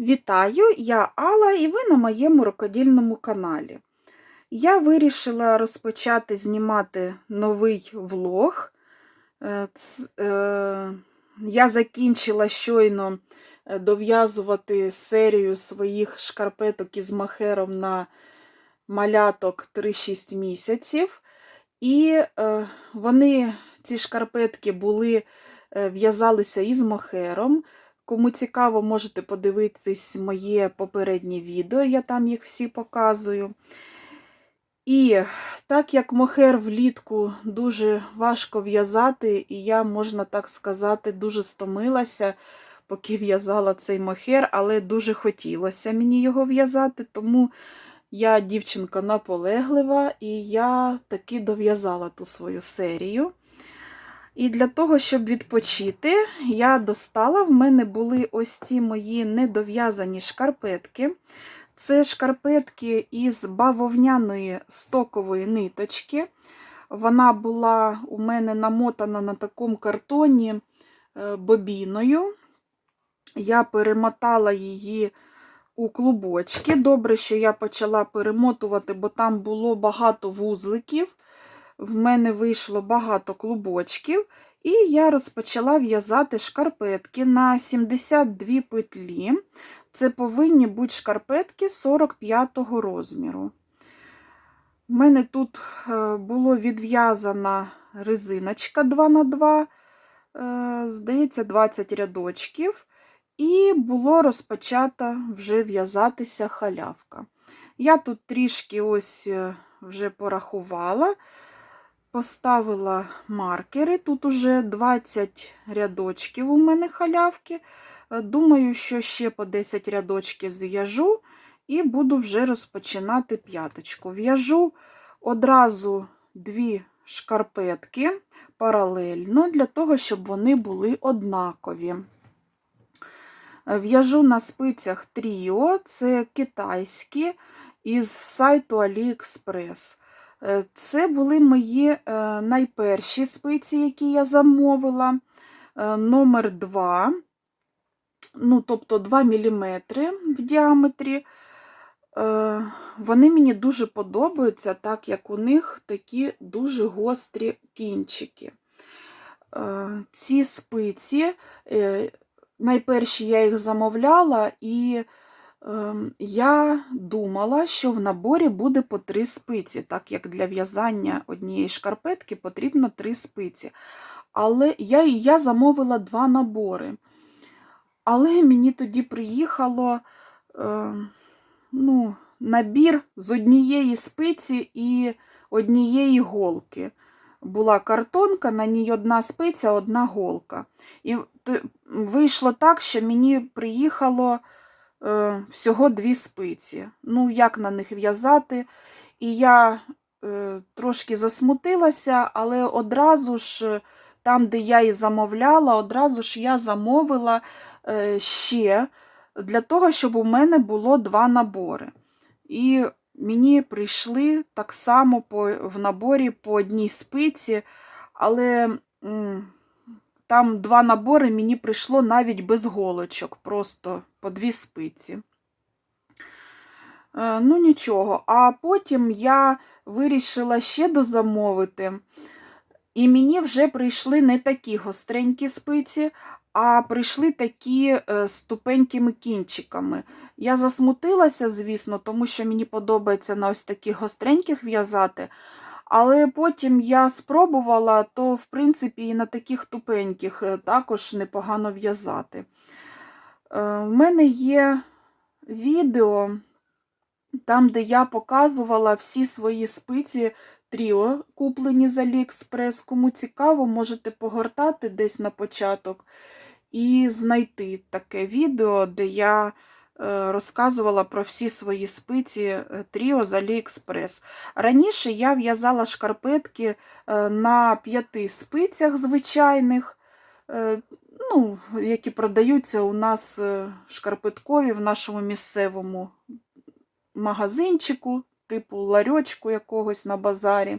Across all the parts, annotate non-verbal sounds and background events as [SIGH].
Вітаю, я Алла і ви на моєму рукодільному каналі. Я вирішила розпочати знімати новий влог. Е, е, Я закінчила щойно е, дов'язувати серію своїх шкарпеток із махером на маляток 3-6 місяців. І вони, ці шкарпетки, були, в'язалися із мохером. Кому цікаво, можете подивитись моє попереднє відео, я там їх всі показую. І так як мохер влітку дуже важко в'язати, і я, можна так сказати, дуже стомилася, поки в'язала цей мохер, але дуже хотілося мені його в'язати, тому я дівчинка наполеглива, і я таки дов'язала ту свою серію. І для того, щоб відпочити, я достала, в мене були ось ці мої недов'язані шкарпетки. Це шкарпетки із бавовняної стокової ниточки. Вона була у мене намотана на такому картоні е, бобіною. Я перемотала її у клубочки. Добре, що я почала перемотувати, бо там було багато вузликів. В мене вийшло багато клубочків, і я розпочала в'язати шкарпетки на 72 петлі. Це повинні бути шкарпетки 45-го розміру. У мене тут е, було відв'язана резиночка 2х2, е, здається, 20 рядочків, і було розпочато вже в'язатися халявка. Я тут трішки ось е, вже порахувала. Поставила маркери. Тут уже 20 рядочків у мене халявки. Е, Думаю, що ще по 10 рядочків зв'яжу і буду вже розпочинати п'яточку. В'яжу одразу дві шкарпетки паралельно, для того, щоб вони були однакові. Е, В'яжу на спицях Тріо, це китайські із сайту AliExpress. Е, Це були мої е, найперші спиці, які я замовила. Е, Номер 2, ну, тобто 2 мм в діаметрі. Вони мені дуже подобаються, так як у них такі дуже гострі кінчики. Ці спиці, найперші я їх замовляла, і Я думала, що в наборі буде по три спиці, так як для в'язання однієї шкарпетки потрібно три спиці. Але я, я замовила два набори. Але мені тоді приїхало е, ну, набір з однієї спиці і однієї голки. Була картонка, на ній одна спиця, одна голка. І вийшло так, що мені приїхало е, всього дві спиці. Ну, як на них в'язати? І я е, трошки засмутилася, але одразу ж, е, там, де я і замовляла, одразу ж я замовила е, ще для того, щоб у мене було два набори. І мені прийшли так само по, в наборі по одній спиці, але. там два набори мені прийшло навіть без голочок, просто по дві спиці. Е, Ну, нічого. А потім я вирішила ще дозамовити, і мені вже прийшли не такі гостренькі спиці, а прийшли такі е, з тупенькими кінчиками. Я засмутилася, звісно, тому що мені подобається на ось таких гостреньких в'язати. Але потім я спробувала, то, в принципі, і на таких тупеньких е, також непогано в'язати. Е, В мене є відео, там, де я показувала всі свої спиці Тріо, куплені з Aliexpress. Кому цікаво, можете погортати десь на початок і знайти таке відео, де я е, розказувала про всі свої спиці е, Тріо з Aliexpress. Раніше я в'язала шкарпетки на п'яти спицях звичайних, ну, які продаються у нас е, шкарпеткові в нашому місцевому магазинчику, типу ларьочку якогось на базарі.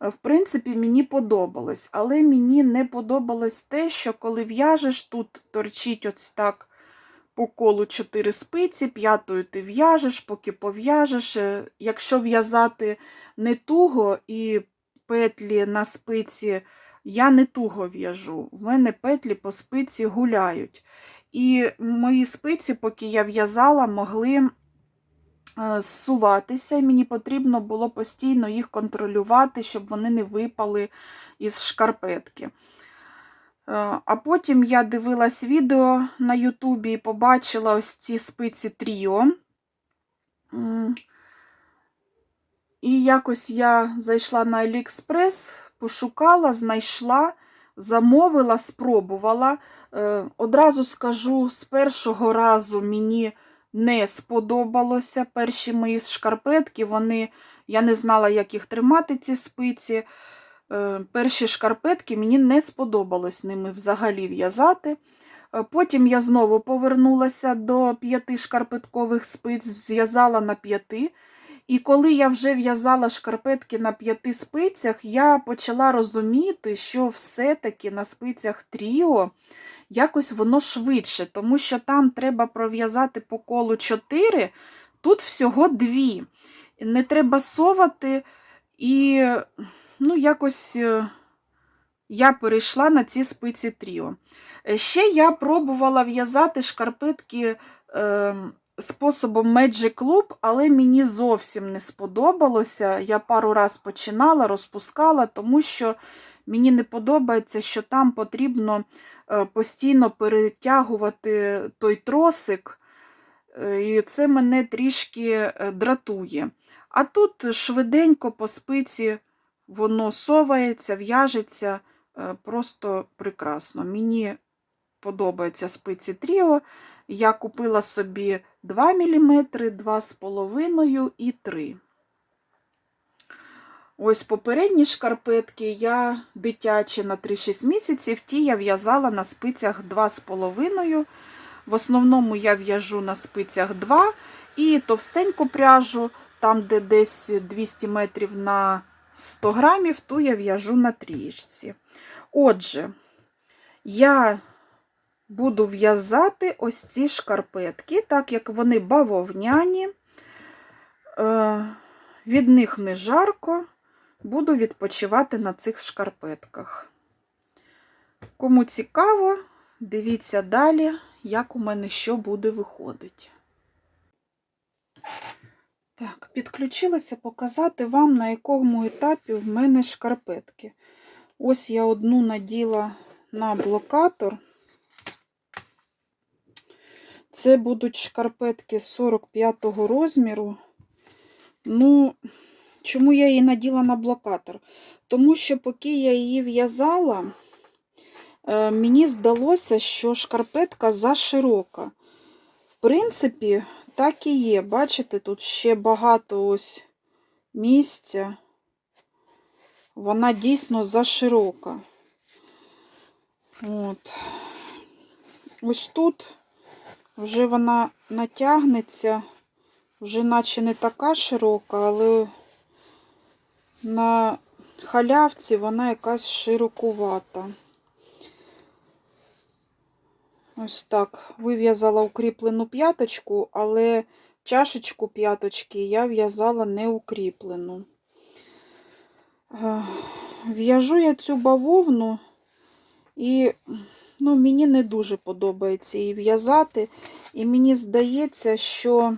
Е, В принципі, мені подобалось, але мені не подобалось те, що коли в'яжеш, тут торчить ось так по колу 4 спиці, п'ятою ти в'яжеш, поки пов'яжеш. Е, Якщо в'язати не туго і петлі на спиці, я не туго в'яжу. В мене петлі по спиці гуляють. І мої спиці, поки я в'язала, могли е, зсуватися, і мені потрібно було постійно їх контролювати, щоб вони не випали із шкарпетки. Е, А потім я дивилась відео на Ютубі і побачила ось ці спиці Тріо. І якось я зайшла на AliExpress, пошукала, знайшла, замовила, спробувала. Е, Одразу скажу, з першого разу мені не сподобалося. Перші мої шкарпетки, вони, я не знала, як їх тримати, ці спиці. Е, Перші шкарпетки мені не сподобалось ними взагалі в'язати. Е, Потім я знову повернулася до п'яти шкарпеткових спиць, зв'язала на п'яти. І коли я вже в'язала шкарпетки на п'яти спицях, я почала розуміти, що все-таки на спицях тріо якось воно швидше, тому що там треба пров'язати по колу 4, тут всього 2. Не треба совати, і ну, якось е, я перейшла на ці спиці тріо. Е, Ще я пробувала в'язати шкарпетки е, способом Magic Loop, але мені зовсім не сподобалося. Я пару раз починала, розпускала, тому що мені не подобається, що там потрібно е, постійно перетягувати той тросик, е, і це мене трішки е, дратує. А тут швиденько по спиці воно совається, в'яжеться просто прекрасно. Мені подобаються спиці Тріо. Я купила собі 2 мм, 2,5 і 3. Ось попередні шкарпетки я дитячі на 3-6 місяців, ті я в'язала на спицях 2,5. В основному я в'яжу на спицях 2 і товстеньку пряжу, там, де десь 200 метрів на 100 грамів, ту я в'яжу на трієчці. Отже, я буду в'язати ось ці шкарпетки, так як вони бавовняні, е, від них не жарко, буду відпочивати на цих шкарпетках. Кому цікаво, дивіться далі, як у мене що буде виходити. Так, підключилася показати вам, на якому етапі в мене шкарпетки. Ось я одну наділа на блокатор. Це будуть шкарпетки 45-го розміру. Ну, чому я її наділа на блокатор? Тому що, поки я її в'язала, е, мені здалося, що шкарпетка заширока. В принципі, так і є. Бачите, тут ще багато ось місця. Вона дійсно заширока. От. Ось тут вже вона натягнеться, вже наче не така широка, але на халявці вона якась широкувата. Ось так. Вив'язала укріплену п'яточку, але чашечку п'яточки я в'язала не укріплену. Е, В'яжу я цю бавовну і ну, мені не дуже подобається її в'язати. І мені здається, що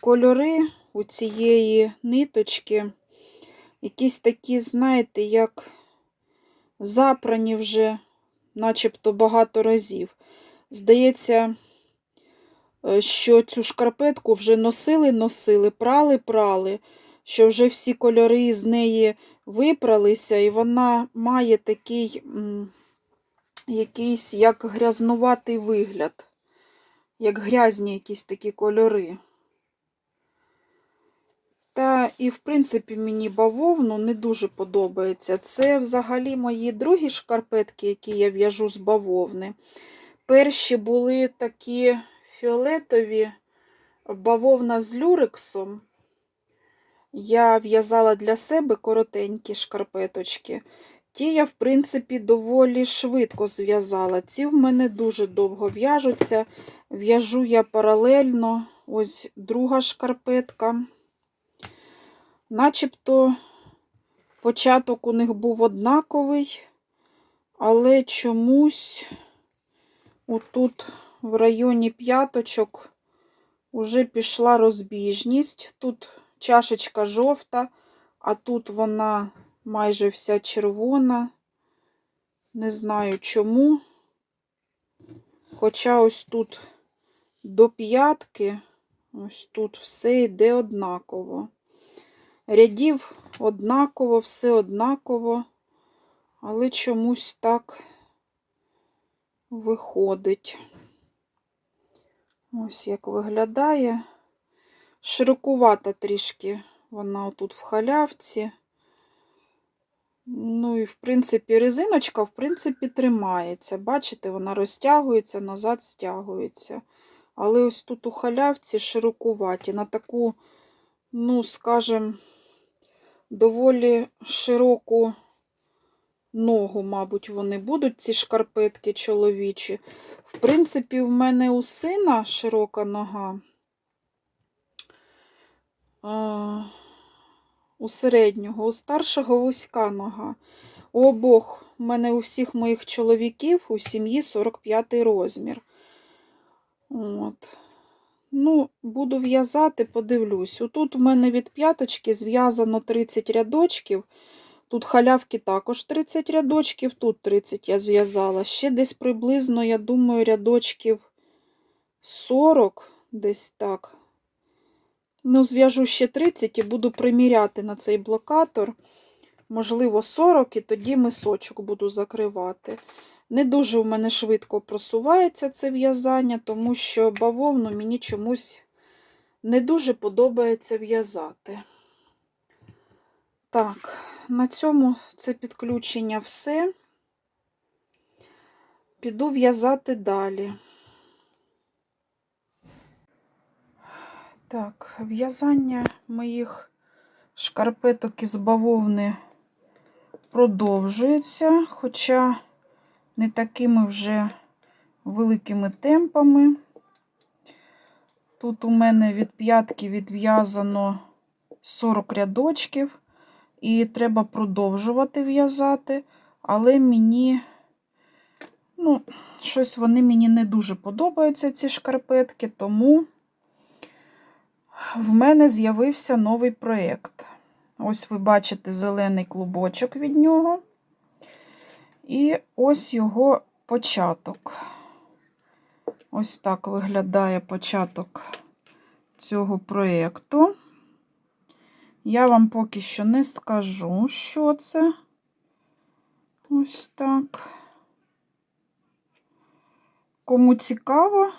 кольори у цієї ниточки якісь такі, знаєте, як запрані вже начебто багато разів. Здається, е, що цю шкарпетку вже носили-носили, прали-прали, що вже всі кольори з неї випралися, і вона має такий якийсь як грязнуватий вигляд, як грязні якісь такі кольори. Та і, в принципі, мені бавовну не дуже подобається. Це взагалі мої другі шкарпетки, які я в'яжу з бавовни. Перші були такі фіолетові бавовна з люрексом. Я в'язала для себе коротенькі шкарпеточки. Ті я, в принципі, доволі швидко зв'язала. Ці в мене дуже довго в'яжуться. В'яжу я паралельно. Ось друга шкарпетка. Начебто початок у них був однаковий, але чомусь отут в районі п'яточок вже пішла розбіжність. Тут чашечка жовта, а тут вона майже вся червона. Не знаю чому. Хоча ось тут до п'ятки, ось тут все йде однаково. Рядів однаково, все однаково, але чомусь так виходить. Ось як виглядає. Широкувата трішки вона тут в халявці. Ну і, в принципі, резиночка, в принципі, тримається. Бачите, вона розтягується, назад стягується. Але ось тут у халявці широкуваті. На таку, ну, скажем, доволі широку ногу, мабуть, вони будуть, ці шкарпетки чоловічі. В принципі, в мене у сина широка нога. А, у середнього, у старшого вузька нога. У обох, у мене у всіх моїх чоловіків у сім'ї 45 розмір. От. Ну, буду в'язати, подивлюсь. Отут у мене від п'яточки зв'язано 30 рядочків. Тут халявки також 30 рядочків, тут 30 я зв'язала. Ще десь приблизно, я думаю, рядочків 40, десь так. Ну, зв'яжу ще 30 і буду приміряти на цей блокатор. Можливо, 40, і тоді мисочок буду закривати. Не дуже в мене швидко просувається це в'язання, тому що бавовну мені чомусь не дуже подобається в'язати. Так, на цьому це підключення все. Піду в'язати далі. Так, в'язання моїх шкарпеток із бавовни продовжується, хоча не такими вже великими темпами. Тут у мене від п'ятки відв'язано 40 рядочків, і треба продовжувати в'язати, але мені, ну, щось вони мені не дуже подобаються, ці шкарпетки, тому в мене з'явився новий проєкт. Ось ви бачите зелений клубочок від нього. І ось його початок. Ось так виглядає початок цього проєкту. Я вам поки що не скажу, що це. Ось так. Кому цікаво,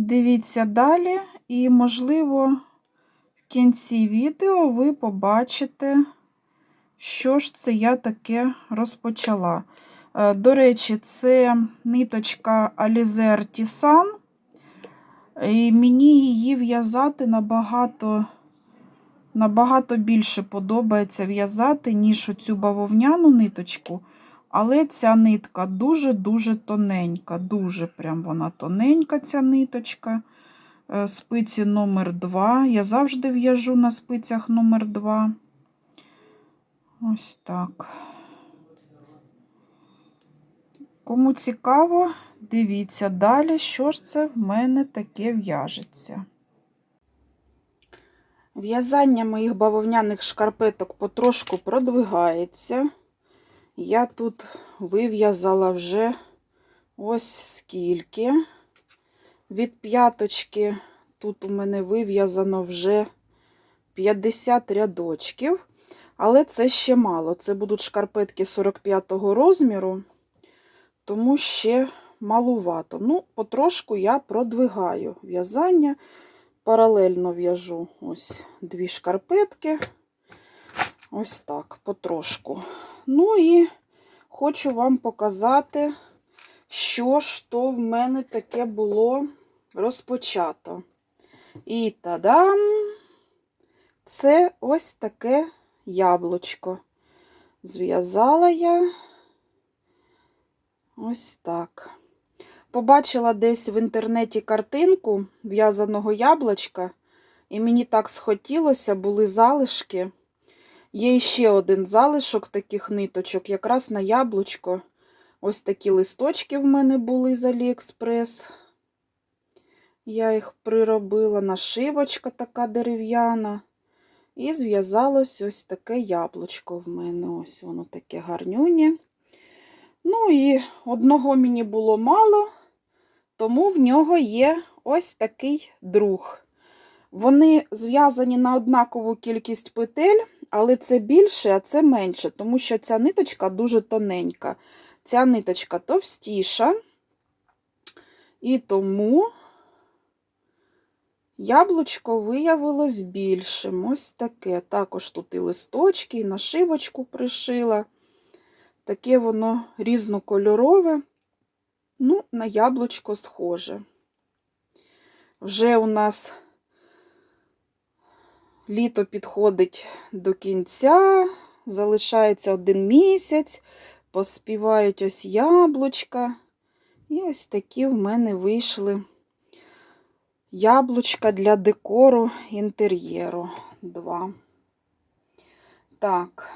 дивіться далі, і, можливо, в кінці відео ви побачите, що ж це я таке розпочала. Е, До речі, це ниточка Alizer Tisan, і мені її в'язати набагато набагато більше подобається в'язати, ніж оцю бавовняну ниточку. Але ця нитка дуже-дуже тоненька, дуже прям вона тоненька, ця ниточка. Е, Спиці номер 2. Я завжди в'яжу на спицях номер 2. Ось так. Кому цікаво, дивіться далі, що ж це в мене таке в'яжеться. В'язання моїх бавовняних шкарпеток потрошку продвигається. Я тут вив'язала вже ось скільки. Від п'яточки тут у мене вив'язано вже 50 рядочків, але це ще мало. Це будуть шкарпетки 45-го розміру, тому ще малувато. Ну, потрошку я продвигаю в'язання. Паралельно в'яжу ось дві шкарпетки. Ось так, потрошку. Ну і хочу вам показати, що ж то в мене таке було розпочато. І тадам! Це ось таке яблучко. Зв'язала я ось так. Побачила десь в інтернеті картинку в'язаного яблучка, і мені так схотілося, були залишки. Є ще один залишок таких ниточок, якраз на яблучко. Ось такі листочки в мене були з Аліекспрес. Я їх приробила, нашивочка така дерев'яна. І зв'язалось ось таке яблучко в мене. Ось воно таке гарнюнє. Ну і одного мені було мало, тому в нього є ось такий друг. Вони зв'язані на однакову кількість петель, але це більше, а це менше, тому що ця ниточка дуже тоненька. Ця ниточка товстіша, і тому яблучко виявилось більшим. Ось таке. Також тут і листочки, і нашивочку пришила. Таке воно різнокольорове, ну, на яблучко схоже. Вже у нас літо підходить до кінця, залишається один місяць, поспівають ось яблучка. І ось такі в мене вийшли яблучка для декору інтер'єру. Два. Так.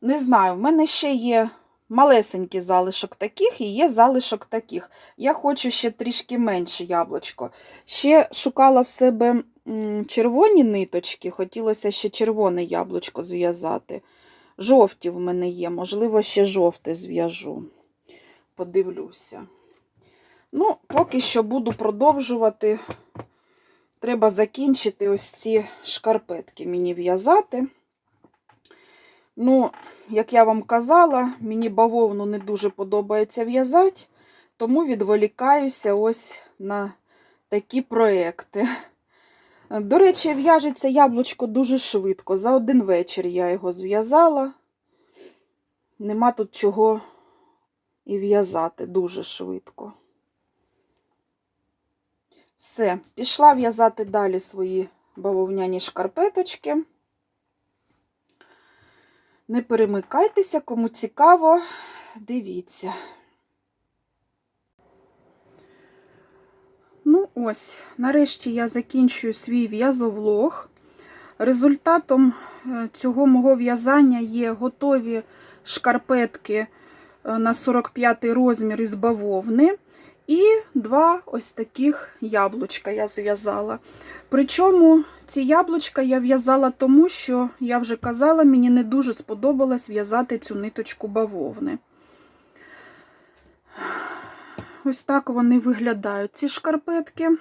Не знаю, в мене ще є малесенький залишок таких і є залишок таких. Я хочу ще трішки менше яблучко. Ще шукала в себе червоні ниточки, хотілося ще червоне яблучко зв'язати. Жовті в мене є, можливо, ще жовте зв'яжу. Подивлюся. Ну, поки що буду продовжувати. Треба закінчити ось ці шкарпетки мені в'язати. Ну, як я вам казала, мені бавовну не дуже подобається в'язати, тому відволікаюся ось на такі проекти. До речі, в'яжеться яблучко дуже швидко. За один вечір я його зв'язала. Нема тут чого і в'язати дуже швидко. Все, пішла в'язати далі свої бавовняні шкарпеточки. Не перемикайтеся, кому цікаво, дивіться. Ну, ось, нарешті я закінчую свій в'язовлог. Результатом е, цього мого в'язання є готові шкарпетки е, на 45 розмір із бавовни. І два ось таких яблучка я зв'язала. Причому ці яблучка я в'язала тому, що, я вже казала, мені не дуже сподобалось в'язати цю ниточку бавовни. Ось так вони виглядають, ці шкарпетки.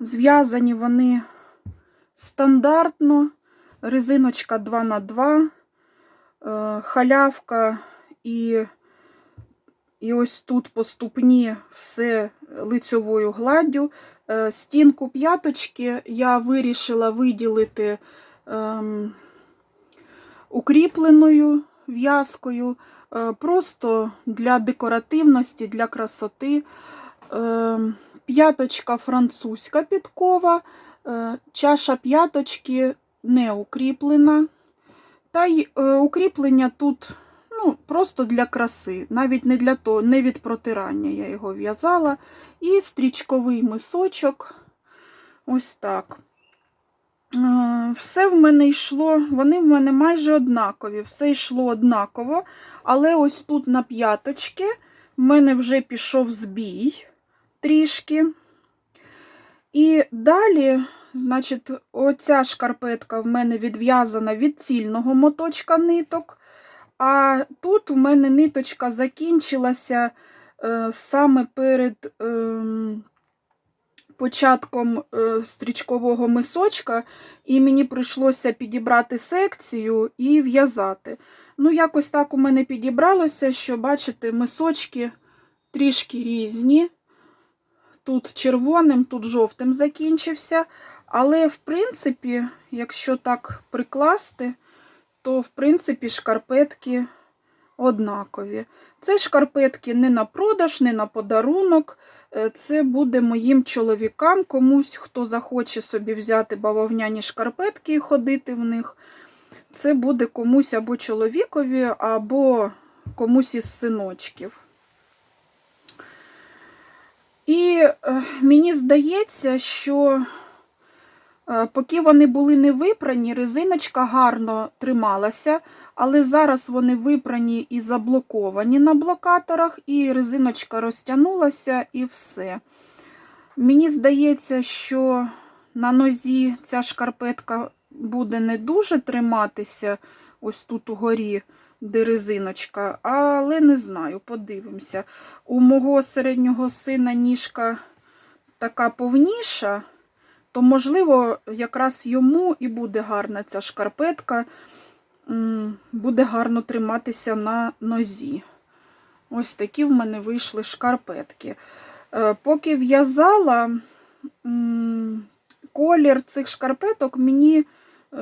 Зв'язані вони стандартно, резиночка 2х2, е, халявка і і ось тут по ступні все лицьовою гладдю. Е, стінку п'яточки я вирішила виділити ем, укріпленою в'язкою, просто для декоративності, для красоти. Е, п'яточка французька підкова, е, чаша п'яточки не укріплена. Та й е, укріплення тут ну, просто для краси, навіть не для того, не від протирання я його в'язала. І стрічковий мисочок. Ось так. Все в мене йшло, вони в мене майже однакові, все йшло однаково. Але ось тут на п'яточки в мене вже пішов збій трішки. І далі, значить, оця шкарпетка в мене відв'язана від цільного моточка ниток. А тут у мене ниточка закінчилася е, саме перед е, початком е, стрічкового мисочка, і мені прийшлося підібрати секцію і в'язати. Ну, якось так у мене підібралося, що, бачите, мисочки трішки різні. Тут червоним, тут жовтим закінчився. Але, в принципі, якщо так прикласти, то, в принципі, шкарпетки однакові. Це шкарпетки не на продаж, не на подарунок. Е, Це буде моїм чоловікам, комусь, хто захоче собі взяти бавовняні шкарпетки і ходити в них. Це буде комусь або чоловікові, або комусь із синочків. І е, мені здається, що е, поки вони були не випрані, резиночка гарно трималася, але зараз вони випрані і заблоковані на блокаторах, і резиночка розтягнулася, і все. Мені здається, що на нозі ця шкарпетка буде не дуже триматися ось тут угорі, де резиночка, але не знаю, подивимося. У мого середнього сина ніжка така повніша, то, можливо, якраз йому і буде гарна ця шкарпетка, буде гарно триматися на нозі. Ось такі в мене вийшли шкарпетки. Е, Поки в'язала колір цих шкарпеток мені е,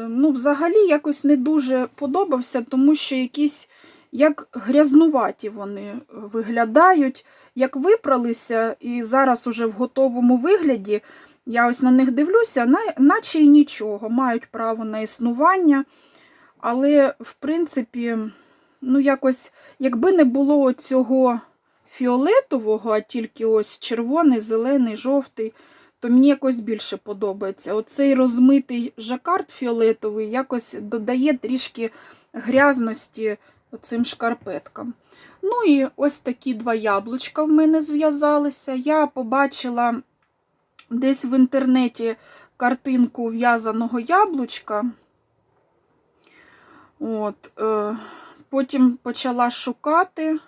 ну, взагалі якось не дуже подобався, тому що якісь як грязнуваті вони виглядають, як випралися, і зараз уже в готовому вигляді я ось на них дивлюся, наче й нічого, мають право на існування. Але, в принципі, ну якось, якби не було цього фіолетового, а тільки ось червоний, зелений, жовтий, то мені якось більше подобається. Оцей розмитий жакард фіолетовий якось додає трішки грязності цим шкарпеткам. Ну і ось такі два яблучка в мене зв'язалися. Я побачила десь в інтернеті картинку в'язаного яблучка. От, е, потім почала шукати,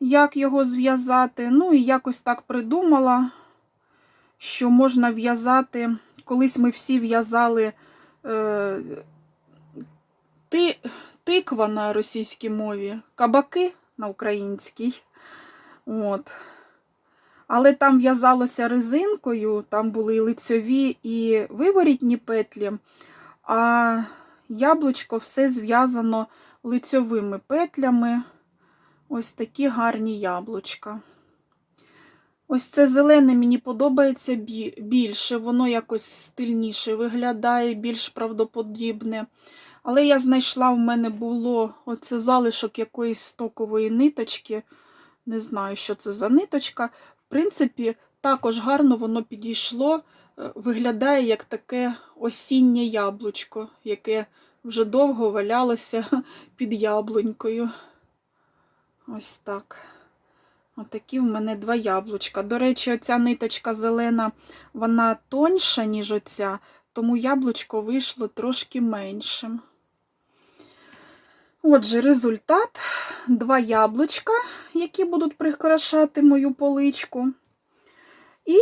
як його зв'язати. Ну і якось так придумала, що можна в'язати. Колись ми всі в'язали е, ти, тиква на російській мові, кабаки на українській. От. Але там в'язалося резинкою, там були і лицьові і виворітні петлі, а яблучко все зв'язано лицьовими петлями. Ось такі гарні яблучка. Ось це зелене мені подобається більше, воно якось стильніше виглядає, більш правдоподібне. Але я знайшла, в мене було оце залишок якоїсь стокової ниточки. Не знаю, що це за ниточка. В принципі, також гарно воно підійшло, виглядає як таке осіннє яблучко, яке вже довго валялося [LAUGHS] під яблунькою. Ось так. Отакі в мене два яблучка. До речі, оця ниточка зелена, вона тоньша, ніж оця, тому яблучко вийшло трошки меншим. Отже, результат: два яблучка, які будуть прикрашати мою поличку. І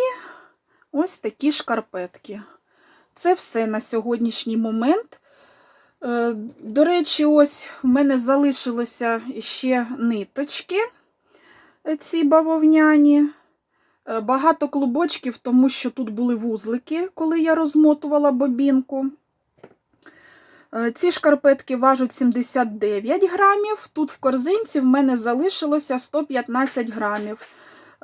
ось такі шкарпетки. Це все на сьогоднішній момент. Е, До речі, ось в мене залишилося ще ниточки, е, ці бавовняні. Е, Багато клубочків, тому що тут були вузлики, коли я розмотувала бобінку. Ці шкарпетки важать 79 грамів. Тут в корзинці в мене залишилося 115 грамів.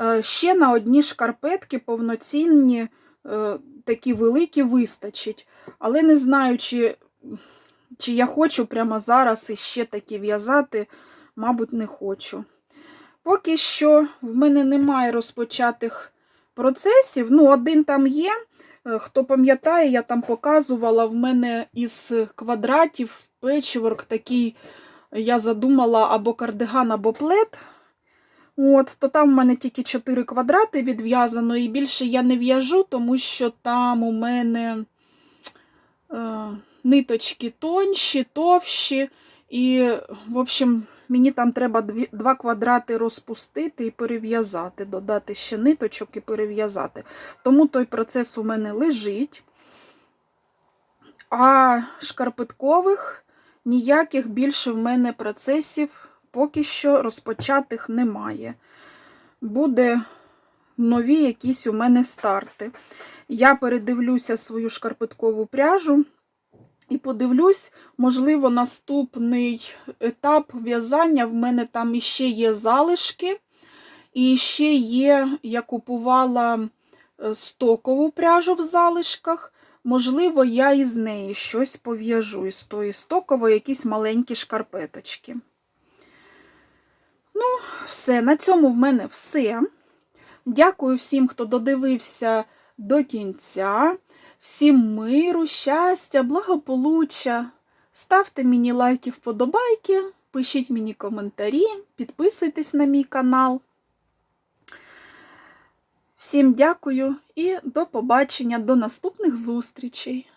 Е, Ще на одні шкарпетки повноцінні, е, такі великі, вистачить. Але не знаю, чи, чи я хочу прямо зараз іще такі в'язати, мабуть, не хочу. Поки що в мене немає розпочатих процесів. Ну, один там є. Е, Хто пам'ятає, я там показувала, в мене із квадратів печворк такий, я задумала або кардиган, або плед. От, то там в мене тільки 4 квадрати відв'язано, і більше я не в'яжу, тому що там у мене е, ниточки тонші, товщі. І, в общем, мені там треба дві, два квадрати розпустити і перев'язати, додати ще ниточок і перев'язати. Тому той процес у мене лежить. А шкарпеткових ніяких більше в мене процесів поки що розпочатих немає. Буде нові якісь у мене старти. Я передивлюся свою шкарпеткову пряжу і подивлюсь, можливо, наступний етап в'язання в мене там іще є залишки. І ще є, я купувала е, стокову пряжу в залишках. Можливо, я із неї щось пов'яжу із тої стокової якісь маленькі шкарпеточки. Ну, все, на цьому в мене все. Дякую всім, хто додивився до кінця. Всім миру, щастя, благополуччя. Ставте мені лайки, вподобайки, пишіть мені коментарі, підписуйтесь на мій канал. Всім дякую і до побачення, до наступних зустрічей!